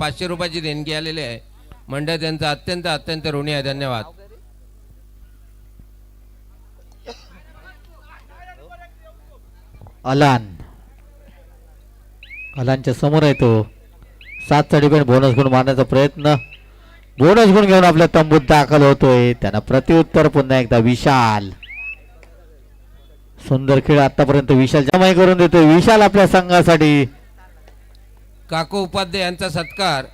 पाचशे रुपयाची देणगी आलेली आहे. मंडळ त्यांचा अत्यंत अत्यंत ऋणी आहे. धन्यवाद. अलान. अलानच्या समोर आहे तो. सात पण बोनस गुण मारण्याचा प्रयत्न. बोनस गुण घेऊन आपल्या तंबूत दाखल होतोय. त्यांना प्रत्युत्तर पुन्हा एकदा विशाल. सुंदर खेळ आतापर्यंत विशाल जमाई करून देतोय. विशाल आपल्या संघासाठी. काकू उपाध्याय यांचा सत्कार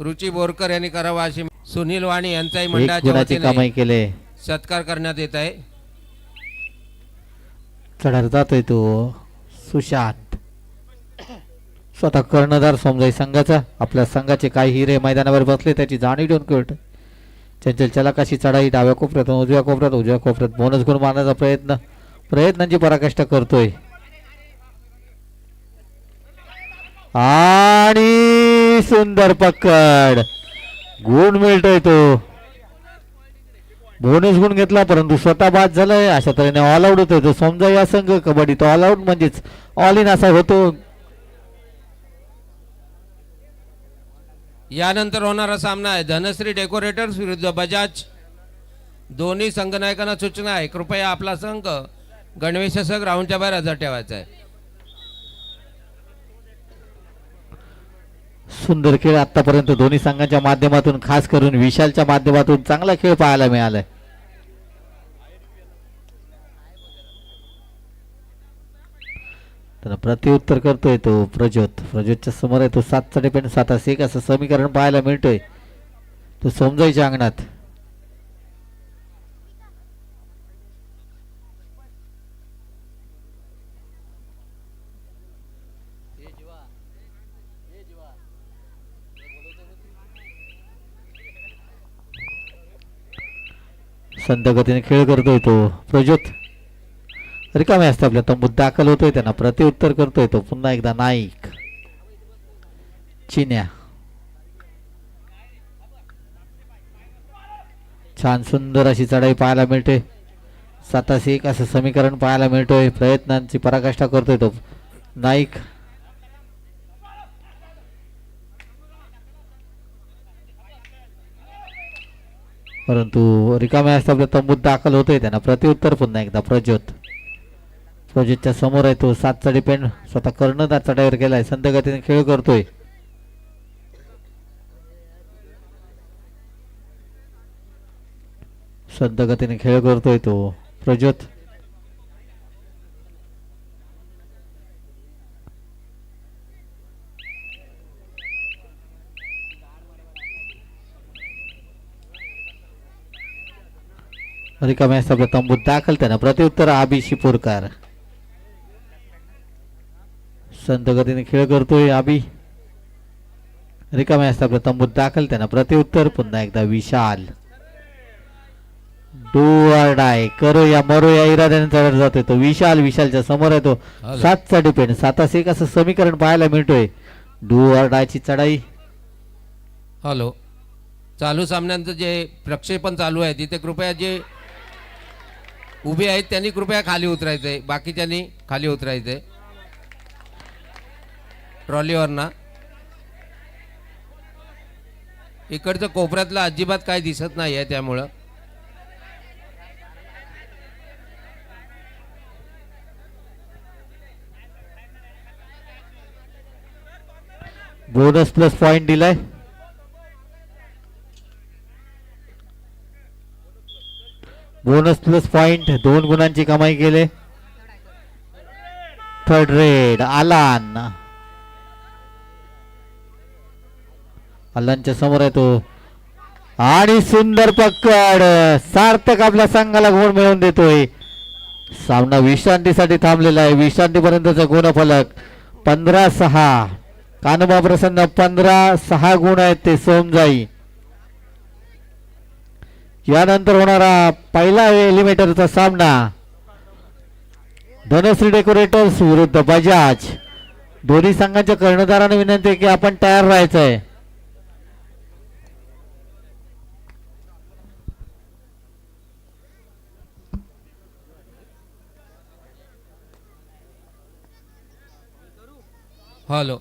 रुची बोरकर यांनी करावा अशी सुनील वाणी यांचाही मंडळाच्या केले. सत्कार करण्यात येत आहे. चढार जातोय तो सुशांत. स्वतः कर्णधार समजाय संघाचा आपल्या संघाचे काही हिरे मैदानावर बसले त्याची जाणीव ठेवून कळत चंचल चलाकाशी चढाई डाव्या कोपऱ्यात उजव्या कोपऱ्यात उजव्या कोपऱ्यात बोनस गुण मारण्याचा प्रयत्न प्रयत्नांची पराकाष्ठा करतोय. आणि सुंदर पकड. गुण मिळतोय तो. बोनस गुण घेतला परंतु स्वतः बाद झालाय. अशा तऱ्हेने ऑल आउट होतोय तो. समजा या संघ कबड्डी तो ऑल आउट म्हणजेच ऑल इन असा होतो. यानंतर होणारा सामना आहे. धनश्री डेकोरेटर्स विरुद्ध बजाज. दोन्ही संघनायकांना सूचना आहे. कृपया आपला संघ गणवेशासह ग्राउंडच्या बाहेर हजर ठेवायचा आहे. सुंदर खेळ आतापर्यंत दोन्ही संघांच्या माध्यमातून खास करून विशालच्या माध्यमातून चांगला खेळ पाहायला मिळालाय. तर प्रत्युत्तर करतोय तो प्रज्योत. प्रज्योतच्या समोर आहे तो सात डिपेंड सात असे एक असं समीकरण पाहायला मिळतोय. तो समजायच्या अंगणात. संत गतीने खेळ करतोय तो. प्रज्योत रिकामे असते आपल्या मुद्दा दाखल होतोय त्यांना प्रत्युत्तर करतोय तो. पुन्हा एकदा नाईक. चिन्या. छान सुंदर अशी चढाई पाहायला मिळते. साताशे एक असं समीकरण पाहायला मिळतोय. प्रयत्नांची पराकाष्ठा करतोय तो. नाईक परंतु रिकाम्या असता आपल्या तंबूत दाखल होतोय त्यांना. प्रत्युत्तर पुन्हा एकदा प्रज्योत. प्रज्योतच्या समोर आहे तो सात चढी स्वतः कर्णधार चढाईवर गेलाय. संत गतीने खेळ करतोय. संत गतीने खेळ करतोय तो. प्रज्योत. रिकाम्या आपल्या तंबूत दाखल त्यांना. प्रत्युत्तर आबी शिपूरकर संत गतीने खेळ करतोय आबी. रिकाम्या आपल्या तंबूत दाखल त्यांना. प्रत्युत्तर पुन्हा एकदा विशाल. Do or die. करो या मरो या इराद्याने चढत जातोय तो. विशाल विशालच्या समोर आहे तो. हॅलो. सातचा डिपेंड सातास एक असं समीकरण पाहायला मिळतोय. डू ऑर डायची चढाई. हॅलो. चालू सामन्यांचं जे प्रक्षेपण चालू आहे तिथे कृपया जे उभे आहेत त्यांनी कृपया खाली उतरायचंय. बाकीच्यांनी खाली उतरायचंय. ट्रॉलीवरना. इकडचं कोपऱ्यातलं अजिबात काही दिसत नाही आहे त्यामुळं. बोनस प्लस पॉइंट दिलाय. बोनस प्लस पॉइंट दोन गुणांची कमाई केले. थर्ड रेड आलान आलानच्या समोर आहे तो. आणि सुंदर पक्कड सार्थक आपल्या संघाला गुण मिळवून देतोय. सामना विश्रांतीसाठी थांबलेला आहे. विश्रांतीपर्यंतचा गुणफलक पंधरा सहा. कानोबा प्रसन्न पंधरा सहा गुण आहेत ते सोमजाई. यानंतर होणारा पहिला एलिमेटरचा सामना धनश्री डेकोरेटर्स विरुद्ध बजाज. दोन्ही संघांच्या कर्णधाराने विनंती आहे की आपण तयार राहायचंय. आहे हॅलो.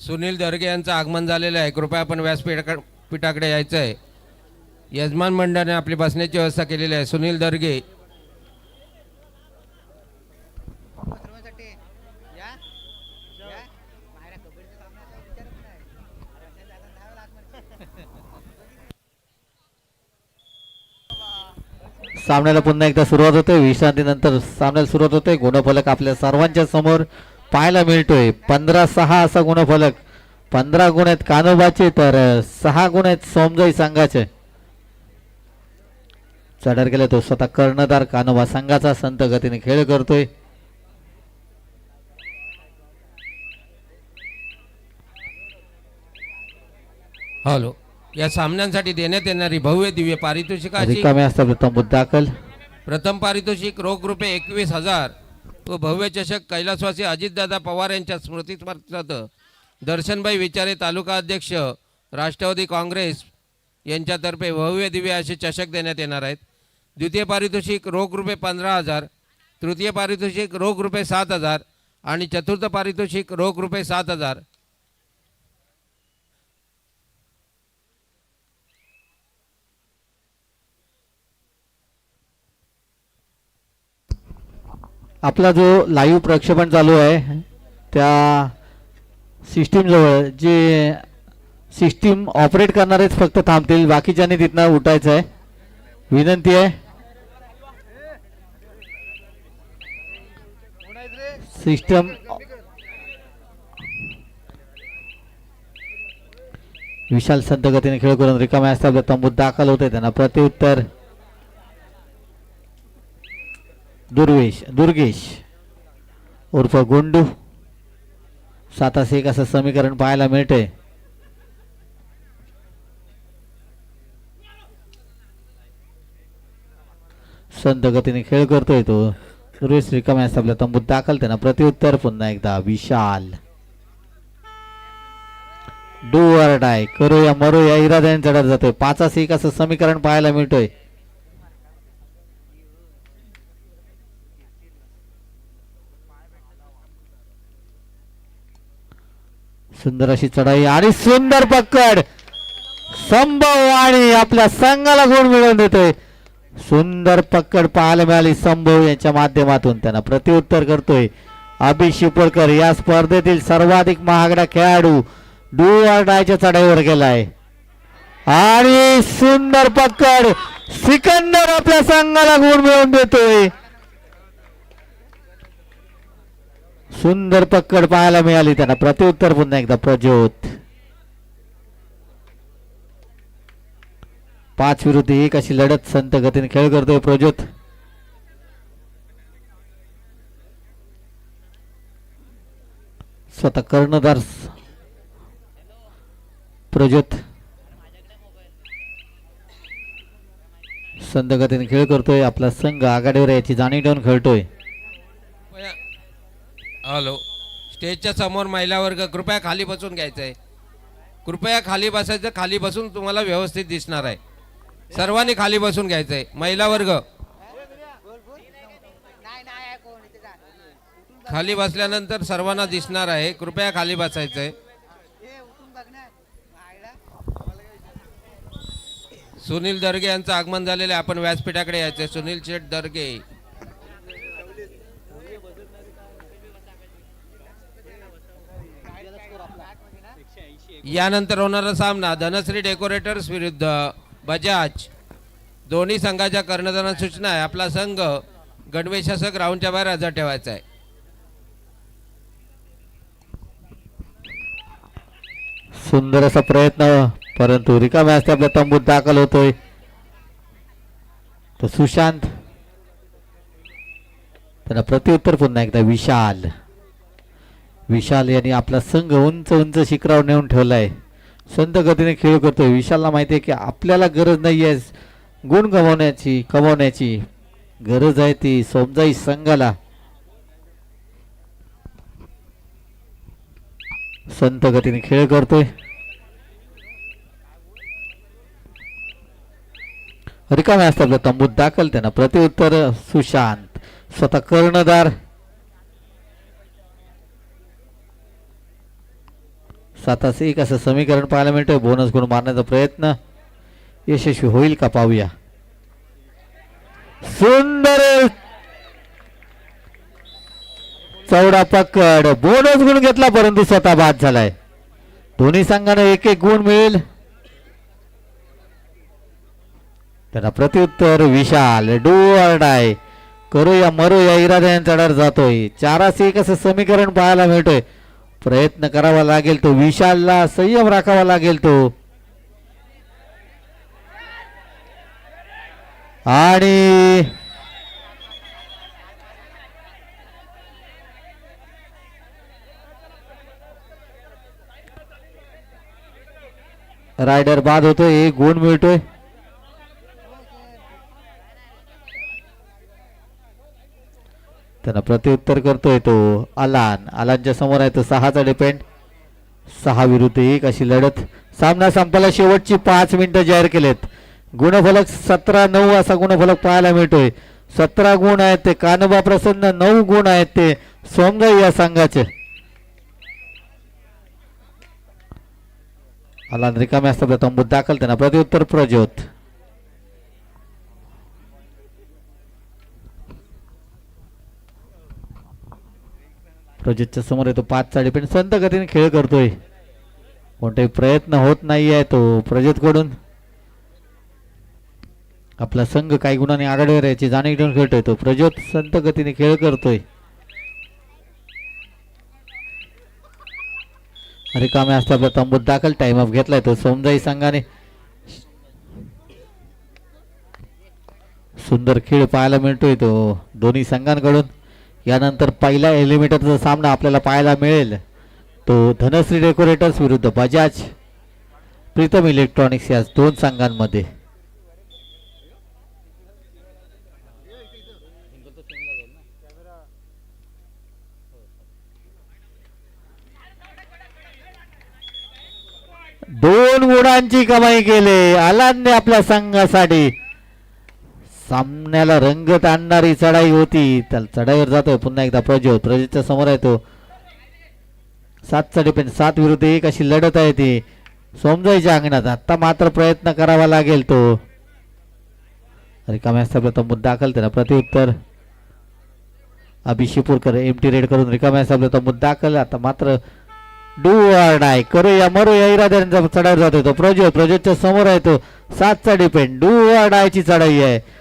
सुनील दर्गे यांचं आगमन झालेलं आहे. कृपया आपण व्यासपीठाकडे पीठाकडे यायचं आहे यजमान मंडळाने आपली बसण्याची व्यवस्था केलेली आहे. सुनील दर्गे. सामन्याला पुन्हा एकदा सुरुवात होते. विश्रांतीनंतर सामन्याला सुरुवात होते. गुणफलक आपल्या सर्वांच्या समोर पाहायला मिळतोय. पंधरा सहा असा गुणफलक. पंधरा गुण आहेत कानोबाचे तर सहा गुण आहेत सोमजाई संघाचे. चढर गेले तो स्वतः कर्णधार कानोबा संघाचा संत गतीने खेळ करतोय. हॅलो. या सामन्यांसाठी देण्यात येणारी भव्य दिव्य पारितोषिकाची रिकामे असतात तंबूत दाखल. प्रथम पारितोषिक रोख रुपये एकवीस हजार व भव्य चषक कैलासवासी अजितदादा पवार यांच्या स्मृतीस्मरणार्थ दर्शनभाई विचारे तालुका अध्यक्ष राष्ट्रवादी काँग्रेस यांच्यातर्फे भव्य दिव्य असे चषक देण्यात येणार आहेत. द्वितीय पारितोषिक रोख रुपये पंधरा हजार तृतीय पारितोषिक रोख रुपये सात हजार आणि चतुर्थ पारितोषिक रोख रुपये सात हजार. आपला जो लाईव्ह प्रक्षेपण चालू आहे त्या सिस्टीम जवळ जे सिस्टीम ऑपरेट करणारेच फक्त थांबतील बाकीच्यांनी तिथनं उठायचं आहे विनंती आहे. सिस्टम विशाल संत गतीने खेळ करून रिकाम्या असतात तंबूत दाखल होते त्यांना. प्रत्युत्तर दुर्वेश दुर्गेश. उर्फ गुंडू. सातास एक असं समीकरण पाहायला मिळते संत गतीने खेळ करतोय तो. दुर्वेश रिकाम्या आपल्या तंबूत दाखल त्यांना प्रत्युत्तर पुन्हा एकदा विशाल. डू डाय करूया मरूया इराद्याने चढत जातोय. पाचा एक असं समीकरण पाहायला मिळतोय. सुंदर अशी चढाई आणि सुंदर पकड. संभव आणि आपल्या संघाला गुण मिळवून देतोय. सुंदर पकड पाहायला मिळाली. संभव यांच्या माध्यमातून त्यांना प्रत्युत्तर करतोय. अभि शिपळकर या स्पर्धेतील सर्वाधिक महागडा खेळाडू डू ऑर डायच्या चढाईवर गेलाय. आणि सुंदर पकड सिकंदर आपल्या संघाला गुण मिळवून देतोय. सुंदर पकड पाहायला मिळाली. त्यांना प्रत्युत्तर पुन्हा एकदा प्रज्योत. पाच विरुद्ध एक अशी लढत संत गतीने खेळ करतोय प्रज्योत. स्वतः कर्णधार प्रज्योत. संत गतीने खेळ करतोय. आपला संघ आघाडीवर याची जाणीव ठेवून खेळतोय. हॅलो. स्टेजच्या समोर महिला वर्ग कृपया खाली बसून घ्यायचं आहे कृपया खाली बसायचं खाली बसून तुम्हाला व्यवस्थित दिसणार आहे. सर्वांनी खाली बसून घ्यायचं आहे महिला वर्ग. खाली बसल्यानंतर सर्वांना दिसणार आहे. कृपया खाली बसायचं आहे सुनील दर्गे यांचं आगमन झालेलं आहे. आपण व्यासपीठाकडे यायचं आहे सुनील शेठ दर्गे. यानंतर होणारा सामना. धनश्री डेकोरेटर्स विरुद्ध. बजाज. दोन्ही संघाच्या कर्णधारांना सूचना आहे. आपला संघ गणवेशासह ग्राउंडच्या बाहेर हजर ठेवायचा आहे. सुंदर असा प्रयत्न परंतु रिकाम्या असते आपल्या तंबूत दाखल होतोय. तो सुशांत. त्यांना प्रत्युत्तर पुन्हा एकदा विशाल. विशाल यांनी आपला संघ उंच उंच शिखरावर नेऊन ठेवलाय. संत गतीने खेळ करतोय. विशालला माहिती आहे की आपल्याला गरज नाही आहे गुण गमावण्याची कमवण्याची. गरज आहे ती समजाई संघाला. संत गतीने खेळ करतोय. रिकाम्या असतात तंबूत दाखल त्यांना. प्रत्युत्तर सुशांत. स्वतः कर्णधार. सातास एक असं समीकरण पाहायला मिळतंय बोनस गुण मारण्याचा प्रयत्न. यशस्वी होईल का पाहूया. सुंदर चौडा पकड. बोनस गुण घेतला परंतु स्वतः बाद झालाय. दोन्ही संघानं एक एक गुण मिळेल. त्यांना प्रत्युत्तर विशाल. डू डाय करूया या मरू या इराद्याने जातोय. चारास एक असं समीकरण पाहायला मिळतोय? प्रयत्न करावा लागेल तो विशालला संयम राखावा लागेल तो. आणि रायडर बाद होतोय एक गुण मिळतोय. त्यांना प्रत्युत्तर करतोय तो. अलान. अलानच्या समोर आहे तो सहाचा डिपेंड सहा विरुद्ध एक अशी लढत. सामना संपायला शेवटची पाच मिनिटं जाहीर केलेत. गुणफलक सतरा नऊ असा गुणफलक पाहायला मिळतोय. सतरा गुण आहेत ते कानोबा प्रसन्न नऊ गुण आहेत ते सोमगाई या संघाचे. अलान रिकामे असतात तंबूत दाखल त्यांना प्रत्युत्तर प्रज्योत. प्रोजेक्टच्या समोर येतो पाच डिपेंड संत गतीने खेळ करतोय. कोणताही प्रयत्न होत नाही आहे तो प्रजेतकडून. आपला संघ काही गुणांनी आघाडीवर याची जाणीव घेऊन खेळतोय तो प्रज्योत संत गतीने खेळ करतोय. रिकामे असता आपला तंबूत दाखल टाइम ऑफ घेतलाय तो सोमजाई संघाने. सुंदर खेळ पाहायला मिळतोय तो दोन्ही संघांकडून. यानंतर पहिला एलिमिनेटरचा सामना आपल्याला पाहायला मिळेल. तो धनश्री डेकोरेटर्स विरुद्ध बजाज. प्रीतम इलेक्ट्रॉनिक्स या दोन संघांमध्ये. दोन गुणांची कमाई केली. अलानने आपल्या संघासाठी सामन्याला रंगत आणणारी चढाई होती. त्याला चढाईवर जातोय. पुन्हा एकदा प्रज्योत प्रज्योतच्या समोर आहे तो. सातचा डिपेंड सात विरुद्ध एक अशी लढत आहे ती. सोमजाईच्या अंगणात. आता मात्र प्रयत्न करावा लागेल तो. रिकाम्या साहेबला तो मुद्दा दाखल. त्याला प्रत्युत्तर. अभिशिपूरकर एम टी रेड करून रिकाम्या साहेबला तो मुद्दा दाखल. आता मात्र डू ऑर डाय करू या मरू या इराद्याने चढाईवर जातो तो. प्रज्योत प्रज्योतच्या समोर आहे तो. सातचा डिपेंड डू ऑर डायची चढाई आहे.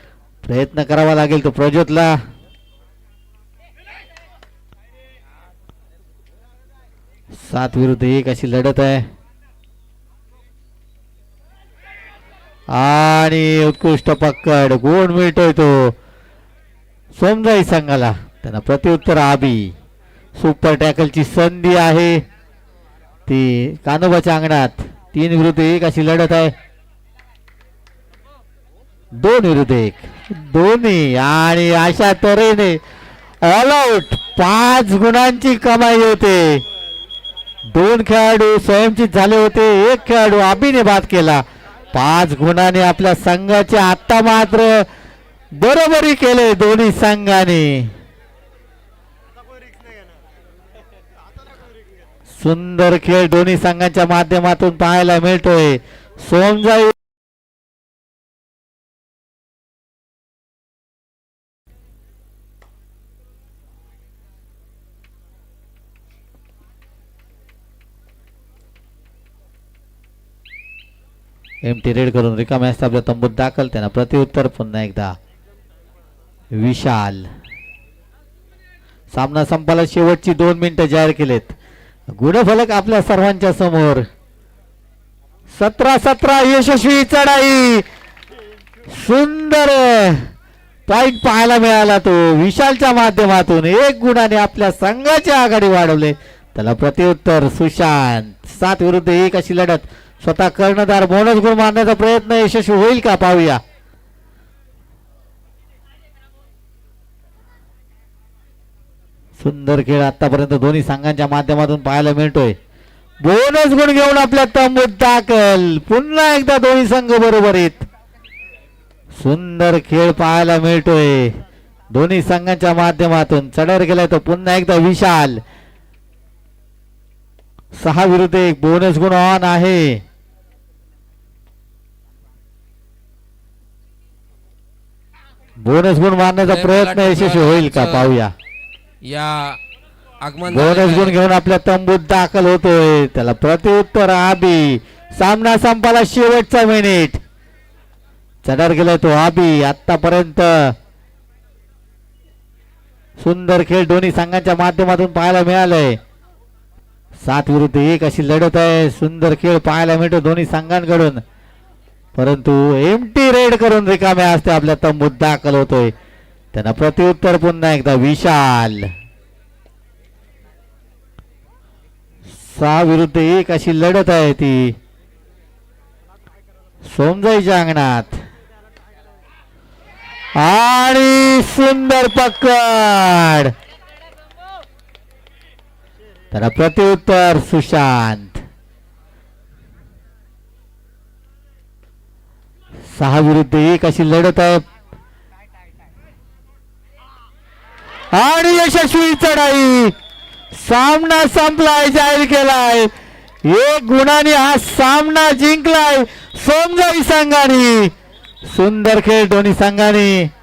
प्रयत्न करावा लागेल तो प्रज्योतला. सात विरुद्ध एक अशी लढत आहे. आणि उत्कृष्ट पक्कड गुण मिळतोय तो. सोमजाई संघाला. त्यांना प्रत्युत्तर आबी. सुपर टॅकलची संधी आहे. ती कानोबाच्या अंगणात. तीन विरुद्ध एक अशी लढत आहे. दोन विरुद्ध एक दोन्ही. आणि अशा तऱ्हेने ऑल पाच गुणांची कमाई होते. दोन खेळाडू स्वयंचित झाले होते एक खेळाडू आबीने बाद केला. पाच गुणाने आपल्या संघाचे आता मात्र बरोबरी केले दोन्ही संघाने. सुंदर खेळ दोन्ही संघांच्या माध्यमातून पाहायला मिळतोय. सोमजाई एमटी रेड करून रिकाम्या असता आपल्या तंबूत दाखल. त्यांना प्रतिउत्तर पुन्हा एकदा. विशाल. सामना संपाला शेवटची दोन मिनिटं जाहीर केलेत. गुणफलक आपल्या सर्वांच्या समोर. सतरा सतरा यशस्वी चढाई. सुंदर पॉइंट पाहायला मिळाला तो. विशालच्या माध्यमातून एक गुणाने आपल्या संघाची आघाडी वाढवले. त्याला प्रत्युत्तर सुशांत. सात विरुद्ध एक अशी लढत. स्वतः कर्णधार बोनस गुण मारण्याचा प्रयत्न यशस्वी होईल का पाहूया. सुंदर खेळ आतापर्यंत दोन्ही संघांच्या माध्यमातून पाहायला मिळतोय. बोनस गुण घेऊन आपल्या तंबूत दाखल. पुन्हा एकदा दोन्ही संघ बरोबर आहेत सुंदर खेळ पाहायला मिळतोय. दोन्ही संघांच्या माध्यमातून. चढर गेलाय तो पुन्हा एकदा विशाल. सहा विरुद्ध एक बोनस गुण ऑन आहे. बोनस गुण मारण्याचा प्रयत्न यशस्वी होईल का? पाहूया. या आगमन बोनस गुण. घेऊन आपल्या तंबूत दाखल होतोय. त्याला प्रत्युत्तर आबी. सामना संपाला शेवटचा मिनिट चढार गेलाय तो आबी. आतापर्यंत सुंदर खेळ दोन्ही संघांच्या माध्यमातून पाहायला मिळालंय. सात विरुद्ध एक अशी लढत आहे. सुंदर खेळ पाहायला मिळतो दोन्ही संघांकडून. परंतु एमटी रेड करून रिकाम्या असते. आपल्या तंबूत दाखल होतोय. त्यांना प्रत्युत्तर पुन्हा एकदा विशाल. सहा विरुद्ध एक अशी लढत आहे ती. सोमजाईच्या अंगणात आणि सुंदर पकड. त्याला प्रत्युत्तर सुशांत. सहा विरुद्ध एक अशी लढत आहे. आणि यशस्वी चढाई. सामना संपलाय जाहीर केलाय. एक गुणाने हा सामना जिंकलाय. सोमजाई संघाने. सुंदर खेळ दोन्ही संघाने.